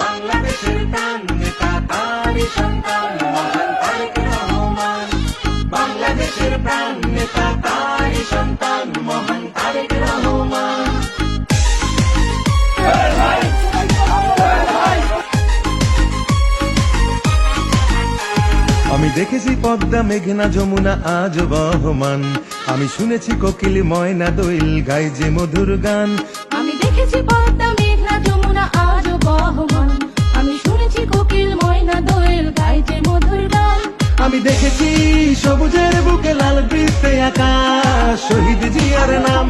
বাংলাদেশের প্রাণ নেতা তারই সন্তান মহান তারেক রহমান। বাংলাদেশের প্রাণ নেতা তারই সন্তান মহান তারেক রহমান। আমি দেখেছি পদ্মা মেঘনা যমুনা আজ বহমান। আমি শুনেছি কোকিল ময়না দোইল গাই যে মধুর গান। আমি দেখেছি পদ্মা আমি দেখেছি সবুজের বুকে লাল বৃত্তে আকাশ, শহীদ জিয়ার নাম।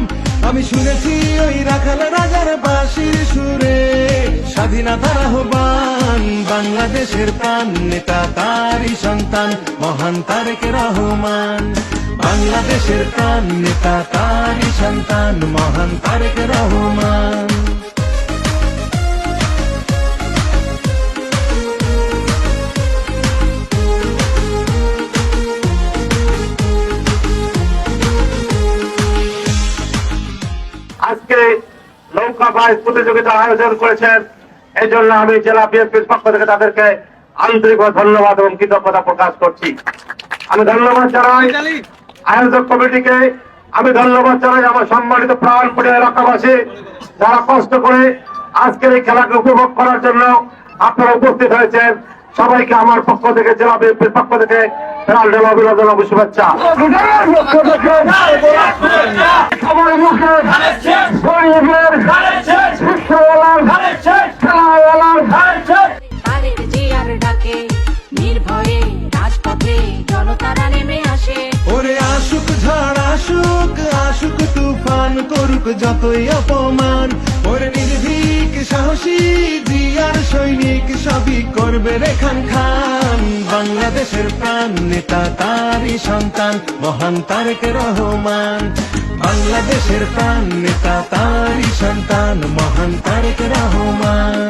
আমি শুনেছি ওই রাখাল রাজার বাঁশির সুরে। স্বাধীনতার আহ্বান বাংলাদেশের প্রাণ, নেতা তারই সন্তান, মহান তারেক রহমান। বাংলাদেশের প্রাণ, নেতা তারই সন্তান, মহান তারেক রহমান। আজকে নৌকা বাইশ প্রতিযোগিতার আয়োজন করেছেন। এই জন্য আমি জেলা বিএনপির পক্ষ থেকে তাদেরকে আন্তরিকভাবে ধন্যবাদ এবং কৃতজ্ঞতা প্রকাশ করছি। আমি ধন্যবাদ জানাই আয়োজক কমিটিকে। আমি ধন্যবাদ জানাই আমার সম্মানিত প্রাণ প্রিয় এলাকাবাসী, যারা কষ্ট করে আজকের এই খেলাকে উপভোগ করার জন্য আপনারা উপস্থিত হয়েছেন। সবাইকে আমার পক্ষ থেকে, জেলা বিএনপির পক্ষ থেকে প্রাণ অভিনন্দন শুভেচ্ছা। গরিবের রিক্সাওয়ালার ঠেলাওয়ালার তারেক ডাকে নির্ভয়ে রাজপথে জনতারা নেমে আসে। ওরে আশুক ঝড় আশুক আশুক তুফান করুক যতই অপমান। ওরে নির্ভীক সাহসী জিয়ার সৈনিক সবই করবে রেখান খান। বাংলাদেশের প্রাণ নেতা তারই সন্তান মহান তারেক রহমান। বাংলাদেশের প্রাণ নেতা, তারই সন্তান, মহান তারেক রহমান।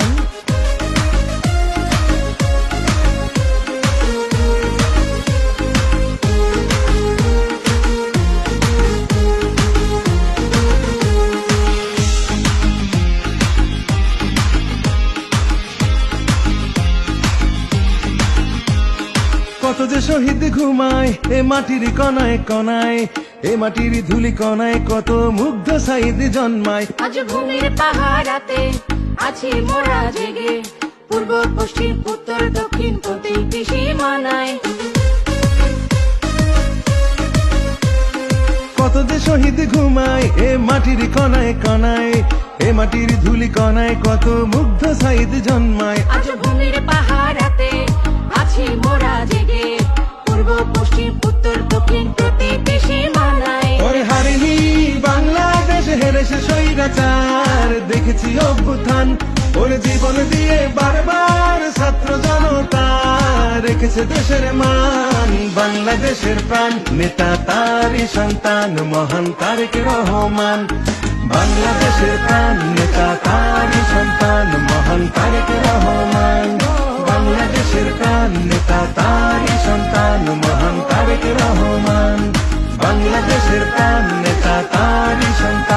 কত যে শহীদ ঘুমায়, এ মাটির কনায় কনায় এ মাটির ধুলি কনায় কত মুগ্ধ সাইদ জন্মায়। আজ ভূমির পাহাড়াতে আছি মোরা জেগে পূর্ব পশ্চিম উত্তর দক্ষিণ প্রতিটি সীমানায় কত যে শহীদ ঘুমায় এ মাটির কনায় কনায় এ মাটির ধুলি কনায় কত মুগ্ধ সাইদ জন্মায়। আজ দেশে স্বৈরাচার দেখেছি অভ্যুত্থান। ওর জীবন দিয়ে বারবার ছাত্র জনতা রেখেছে দেশের মান, বাংলাদেশের প্রাণ। নেতা তারই সন্তান, মহান তারেক রহমান। বাংলাদেশের প্রাণ, নেতা তারই সন্তান, মহান তারেক রহমান। বাংলাদেশের প্রাণ, নেতা তারই সন্তান, মহান তারেক রহমান। বাংলাদেশের প্রাণ, নেতা তারই সন্তান।